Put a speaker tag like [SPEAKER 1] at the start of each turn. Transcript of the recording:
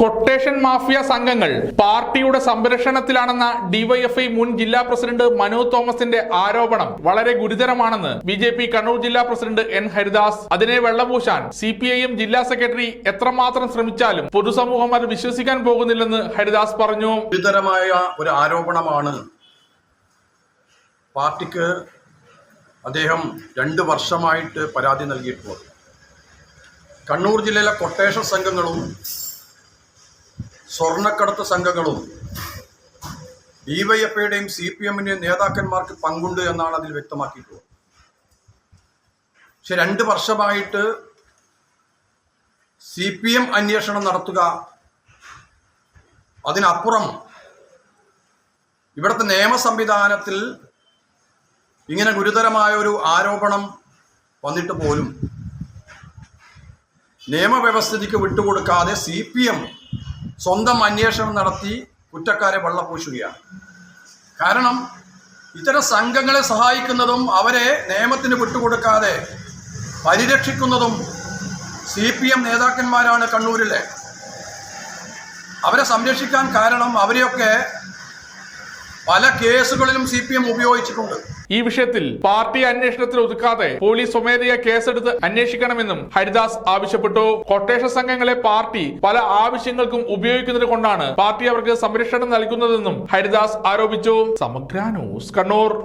[SPEAKER 1] Quotation mafia സംഘങ്ങൾ പാർട്ടിയുടെ സംരക്ഷണത്തിലാണെന്ന DYFI മുൻ ജില്ലാ പ്രസിഡന്റ് മനു തോമസിന്റെ ആരോപണം വളരെ ഗുരുതരമാണെന്ന് ബി ജെ പി കണ്ണൂർ ജില്ലാ പ്രസിഡന്റ് എൻ ഹരിദാസ്. അതിനെ വെള്ളപൂശാൻ സി പി ജില്ലാ സെക്രട്ടറി എത്രമാത്രം ശ്രമിച്ചാലും പൊതുസമൂഹം അത് വിശ്വസിക്കാൻ പോകുന്നില്ലെന്ന് ഹരിദാസ് പറഞ്ഞു.
[SPEAKER 2] ഗുരുതരമായ ഒരു ആരോപണമാണ് പാർട്ടിക്ക് അദ്ദേഹം രണ്ട് വർഷമായിട്ട് പരാതി നൽകിയിട്ടുള്ളത്. കണ്ണൂർ ജില്ലയിലെ കൊട്ടേഷൻ സംഘങ്ങളും സ്വർണക്കടത്ത് സംഘങ്ങളും ഡിവൈഎഫ്ഐയുടെയും സി പി എമ്മിന്റെയും നേതാക്കന്മാർക്ക് പങ്കുണ്ട് എന്നാണ് അതിൽ വ്യക്തമാക്കിയിട്ടുള്ളത്. പക്ഷെ രണ്ട് വർഷമായിട്ട് സി പി എം അന്വേഷണം നടത്തുക അതിനപ്പുറം ഇവിടുത്തെ നിയമ സംവിധാനത്തിൽ ഇങ്ങനെ ഗുരുതരമായ ഒരു ആരോപണം വന്നിട്ട് പോലും നിയമവ്യവസ്ഥിതിക്ക് വിട്ടുകൊടുക്കാതെ സി പി എം സ്വന്തം അന്വേഷണം നടത്തി കുറ്റക്കാരെ വള്ളപൂശുകയാണ്. കാരണം ഇത്തരം സംഘങ്ങളെ സഹായിക്കുന്നതും അവരെ നിയമത്തിന് വിട്ടുകൊടുക്കാതെ പരിരക്ഷിക്കുന്നതും സി പി എം നേതാക്കന്മാരാണ് കണ്ണൂരിലെ. അവരെ സംരക്ഷിക്കാൻ കാരണം അവരെയൊക്കെ പല കേസുകളിലും സി പി എം ഉപയോഗിച്ചിട്ടുണ്ട്.
[SPEAKER 1] ഈ വിഷയത്തിൽ പാർട്ടി അന്വേഷണത്തിൽ ഒതുക്കാതെ പോലീസ് സ്വമേധയ കേസെടുത്ത് അന്വേഷിക്കണമെന്നും ഹരിദാസ് ആവശ്യപ്പെട്ടു. കൊട്ടേഷൻ സംഘങ്ങളെ പാർട്ടി പല ആവശ്യങ്ങൾക്കും ഉപയോഗിക്കുന്നത് കൊണ്ടാണ് പാർട്ടി അവർക്ക് സംരക്ഷണം നൽകുന്നതെന്നും ഹരിദാസ് ആരോപിച്ചു. സമഗ്ര ന്യൂസ് കണ്ണൂർ.